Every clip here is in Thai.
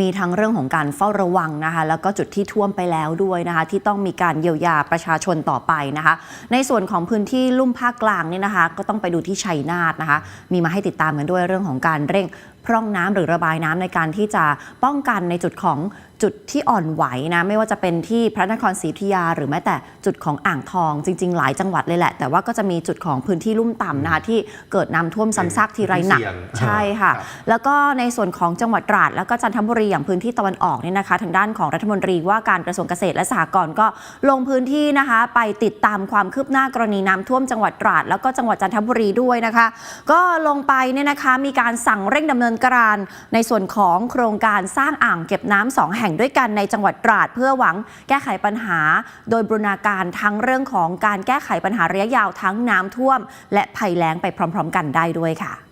มีทั้งเรื่องของการเฝ้าระวังนะคะแล้วก็จุดที่ท่วมไปแล้วด้วยนะคะที่ต้องมีการเยียวยาประชาชนต่อไปนะคะ ในส่วนของพื้นที่ลุ่มภาคกลางนี่นะคะ ก็ต้องไปดูที่ชัยนาทนะคะ มีมาให้ติดตามกันด้วยเรื่องของการเร่ง พร่องน้ำหรือระบายน้ำในการที่จะป้องกันในจุดของจุดที่อ่อนไหวนะไม่ว่าจะเป็นที่พระนครศรีอยุธยา หรือแม้แต่จุดของอ่างทอง จริง ๆ หลายจังหวัดเลยแหละ แต่ว่าก็จะมีจุดของพื้นที่ลุ่มต่ำนะคะที่เกิดน้ำท่วมซ้ำซากทีไรหนักเสี่ยงใช่ค่ะครับแล้วก็ในส่วนของจังหวัดตราด แล้วก็จันทบุรีอย่างพื้นที่ตะวันออกนี่นะคะ ทางด้านของรัฐมนตรีว่าการกระทรวงเกษตรและสหกรณ์ก็ลงพื้นที่นะคะ ไปติดตามความคืบหน้ากรณีน้ำท่วมจังหวัดตราด แล้วก็จังหวัดจันทบุรีด้วยนะคะ ก็ลงไปเนี่ยนะคะมีการสั่งเร่งดำเนินการในส่วนของโครงการสร้างอ่างเก็บน้ำสองแห่งด้วยกันในจังหวัดตราด เพื่อหวังแก้ไขปัญหา โดยบรูรณาการทั้งเรื่องของการแก้ไขปัญหาระยะยาวทั้งน้ำท่วม และภัยแล้งไปพร้อม ๆ กันได้ด้วยค่ะ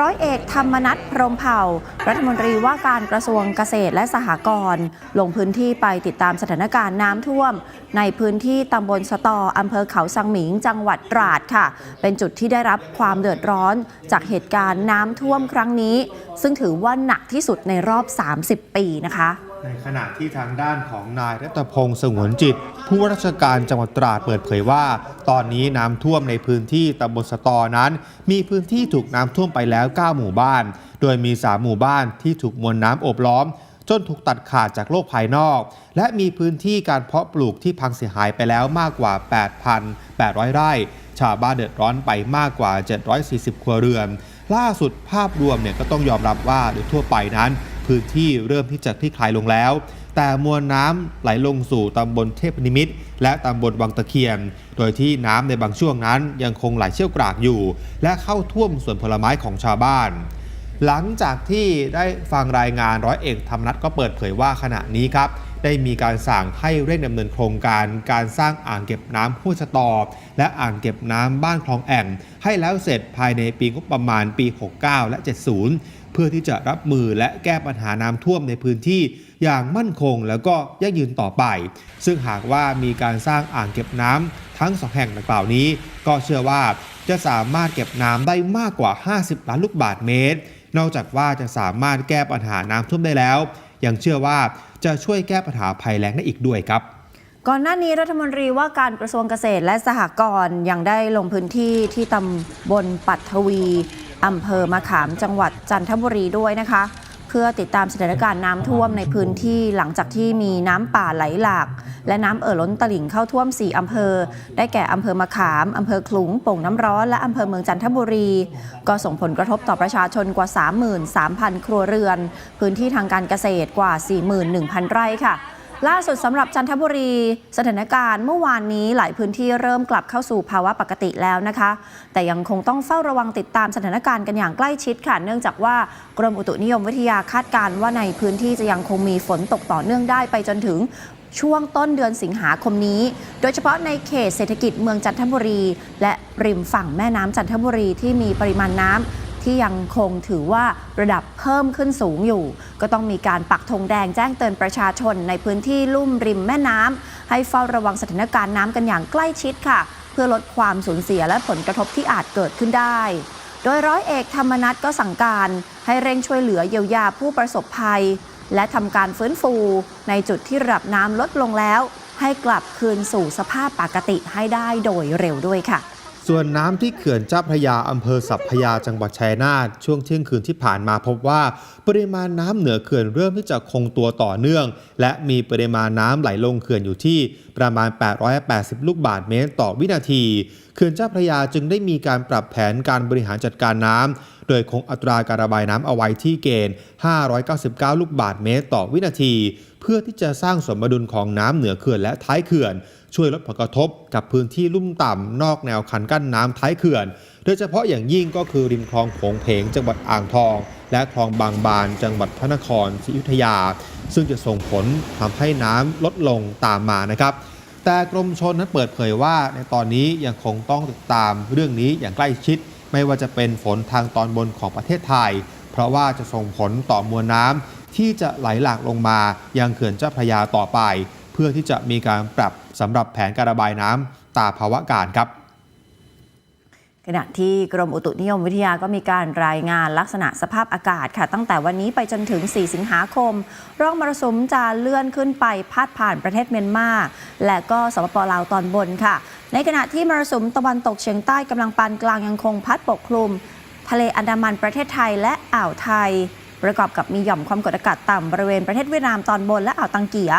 ร้อยเอกธรรมนัฐพรหมเผ่า รัฐมนตรีว่าการกระทรวงเกษตรและสหกรณ์ลงพื้นที่ไปติดตามสถานการณ์น้ำท่วม ในพื้นที่ตำบลสตออำเภอเขาสังหมิง จังหวัดตราดค่ะ เป็นจุดที่ได้รับความเดือดร้อนจากเหตุการณ์น้ำท่วมครั้งนี้ ซึ่งถือว่าหนักที่สุดในรอบ 30 ปีนะคะ ในขณะที่ทางด้านของนายรัตพงศ์สงวนจิต ผู้ว่าราชการจังหวัดตราดเปิดเผยว่า ตอนนี้น้ำท่วมในพื้นที่ตำบลสตอนั้น มีพื้นที่ถูกน้ำท่วมไปแล้ว 9 หมู่บ้าน โดยมี 3 หมู่บ้านที่ถูกมวลน้ำโอบล้อม จนถูกตัดขาดจากโลกภายนอก และมีพื้นที่การเพาะปลูกที่พังเสียหายไปแล้วมากกว่า 8,800 ไร่ ชาวบ้านเดือดร้อนไปมากกว่า 740 ครัวเรือน ล่าสุดภาพรวมเนี่ยก็ต้องยอมรับว่าโดยทั่วไปนั้น พื้นที่เริ่มที่จะคลี่คลายลงแล้ว แต่มวลน้ำไหลลงสู่ตำบลเทพนิมิตรและตำบลวังตะเคียน โดยที่น้ำในบางช่วงนั้นยังคงไหลเชี่ยวกรากอยู่ และเข้าท่วมสวนผลไม้ของชาวบ้าน หลังจากที่ได้ฟังรายงานร้อยเอกธรรมนัฐก็เปิดเผยว่าขณะนี้ครับ ได้มีการสั่งให้เร่งดำเนินโครงการ การสร้างอ่างเก็บน้ำห้วยสตอ และอ่างเก็บน้ำบ้านคลองแอ่ง ให้แล้วเสร็จภายในปีงบประมาณปี 69 และ 70 เพื่อที่จะรับมือและแก้ปัญหาน้ำท่วมในพื้นที่อย่างมั่นคงแล้วก็ยั่งยืนต่อไป ซึ่งหากว่ามีการสร้างอ่างเก็บน้ำทั้งสองแห่งดังกล่าวนี้ ก็เชื่อว่าจะสามารถเก็บน้ำได้มากกว่า 50 ล้านลูกบาทเมตร นอกจากว่าจะสามารถแก้ปัญหาน้ำท่วมได้แล้ว ยังเชื่อว่าจะช่วยแก้ปัญหาภัยแล้งได้อีกด้วยครับก่อนหน้านี้รัฐมนตรีว่าการกระทรวงเกษตรและสหกรณ์ยังได้ลงพื้นที่ที่ตำบลปัตทวีอำเภอมะขามจังหวัดจันทบุรีด้วยนะคะ พื่อติดตามสถานการณ์น้ำท่วมในพื้นที่หลังจากที่มีน้ำป่าไหลหลาก และน้ำเอ่อล้นตลิ่งเข้าท่วม 4 อำเภอ ได้แก่อำเภอมะขามอำเภอขลุงโป่งน้ำร้อนและอำเภอเมืองจันทบุรี ก็ส่งผลกระทบต่อประชาชนกว่า 33,000 ครัวเรือน พื้นที่ทางการเกษตรกว่า 41,000 ไร่ค่ะ ล่าสุดสำหรับจันทบุรี สถานการณ์เมื่อวานนี้หลายพื้นที่เริ่มกลับเข้าสู่ภาวะปกติแล้วนะคะ แต่ยังคงต้องเฝ้าระวังติดตามสถานการณ์กันอย่างใกล้ชิดค่ะ เนื่องจากว่ากรมอุตุนิยมวิทยาคาดการณ์ว่าในพื้นที่จะยังคงมีฝนตกต่อเนื่องได้ไปจนถึงช่วงต้นเดือนสิงหาคมนี้ โดยเฉพาะในเขตเศรษฐกิจเมืองจันทบุรี และริมฝั่งแม่น้ำจันทบุรีที่มีปริมาณน้ำ ที่ยังคงถือว่าระดับเพิ่มขึ้นสูงอยู่ ก็ต้องมีการปักธงแดงแจ้งเตือนประชาชนในพื้นที่ลุ่มริมแม่น้ำให้เฝ้าระวังสถานการณ์น้ำกันอย่างใกล้ชิดค่ะ เพื่อลดความสูญเสียและผลกระทบที่อาจเกิดขึ้นได้ โดยร้อยเอกธรรมนัฐก็สั่งการ ให้เร่งช่วยเหลือเยียวยาผู้ประสบภัย และทำการฟื้นฟู ในจุดที่ระดับน้ำลดลงแล้ว ให้กลับคืนสู่สภาพปกติให้ได้โดยเร็วด้วยค่ะ ส่วนน้ำที่เขื่อนเจ้าพระยาอำเภอสัพพยาจังหวัดชัยนาทช่วงเที่ยงคืนที่ผ่านมาพบว่า ปริมาณน้ำเหนือเขื่อนเริ่มที่จะคงตัวต่อเนื่อง และมีปริมาณน้ำไหลลงเขื่อนอยู่ที่ประมาณ 880 ลูกบาศก์เมตรต่อวินาที เขื่อนเจ้าพระยาจึงได้มีการปรับแผนการบริหารจัดการน้ำโดยคงอัตราการระบายน้ำเอาไว้ที่เกณฑ์ 599 ลูกบาศก์เมตรต่อวินาที เพื่อที่จะสร้างสมดุลของน้ำเหนือเขื่อนและท้ายเขื่อน ช่วยลดผลกระทบกับพื้นที่ลุ่มต่ำนอกแนวคันกั้นน้ำท้ายเขื่อน โดยเฉพาะอย่างยิ่งก็คือริมคลองโผงเพงจังหวัดอ่างทอง และคลองบางบานจังหวัดพระนครศรีอยุธยา ซึ่งจะส่งผลทำให้น้ำลดลงตามมานะครับแต่กรมชนนั้นเปิดเผยว่าในตอนนี้ยังคงต้องติดตามเรื่องนี้อย่างใกล้ชิด ไม่ว่าจะเป็นฝนทางตอนบนของประเทศไทย เพราะว่าจะส่งผลต่อมวลน้ำที่จะไหลหลากลงมายังเขื่อนเจ้าพระยาต่อไป เพื่อที่จะมีการปรับสำหรับแผนการระบายน้ำตามภาวะการครับขณะที่กรมอุตุนิยมวิทยาก็มีการรายงานลักษณะสภาพอากาศค่ะ ตั้งแต่วันนี้ไปจนถึง 4 สิงหาคม ร่องมรสุมจะเลื่อนขึ้นไปพาดผ่านประเทศเมียนมา และก็สปปลาวตอนบนค่ะ ในขณะที่มรสุมตะวันตกเฉียงใต้กำลังปานกลางยังคงพัดปกคลุม ทะเลอันดามันประเทศไทยและอ่าวไทย ประกอบกับมีหย่อมความกดอากาศต่ำบริเวณประเทศเวียดนามตอนบนและอ่าวตังเกีย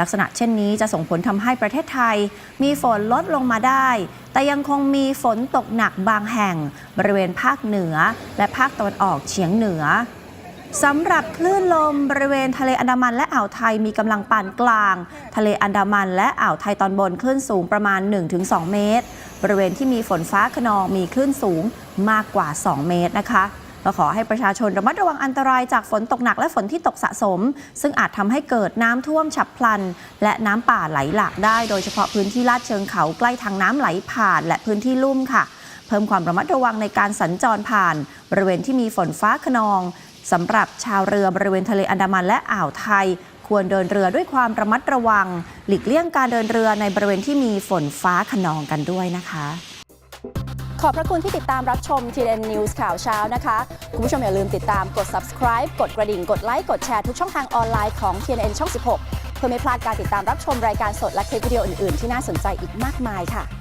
ลักษณะเช่นนี้จะส่งผลทำให้ประเทศไทย มีฝนลดลงมาได้ แต่ยังคงมีฝนตกหนักบางแห่ง บริเวณภาคเหนือ และภาคตะวันออกเฉียงเหนือสำหรับคลื่นลมบริเวณทะเลอันดามันและอ่าวไทยมีกำลังปานกลาง ทะเลอันดามันและอ่าวไทยตอนบนคลื่นสูงประมาณ 1-2 เมตร บริเวณที่มีฝนฟ้าขนองมีคลื่นสูงมากกว่า 2 เมตรนะคะ ก็ขอให้ประชาชนระมัดระวังอันตรายจากฝนตกหนักและฝนที่ตกสะสม ซึ่งอาจทำให้เกิดน้ำท่วมฉับพลัน และน้ำป่าไหลหลากได้ โดยเฉพาะพื้นที่ลาดเชิงเขาใกล้ทางน้ำไหลผ่าน และพื้นที่ลุ่มค่ะ เพิ่มความระมัดระวังในการสัญจรผ่าน บริเวณที่มีฝนฟ้าขนองสำหรับชาวเรือบริเวณทะเลอันดามันและอ่าวไทย ควรเดินเรือด้วยความระมัดระวัง หลีกเลี่ยงการเดินเรือในบริเวณที่มีฝนฟ้าขนองกันด้วยนะคะ ขอบพระคุณที่ติดตามรับชม TN News ข่าวเช้านะคะ คุณผู้ชมอย่าลืมติดตามกด subscribe กดกระดิ่ง กดไลค์ กดแชร์ทุกช่องทางออนไลน์ของ TNN ช่อง 16 เพื่อไม่พลาดการติดตามรับชมรายการสดและคลิปวิดีโออื่น ๆ ที่น่าสนใจอีกมากมายค่ะ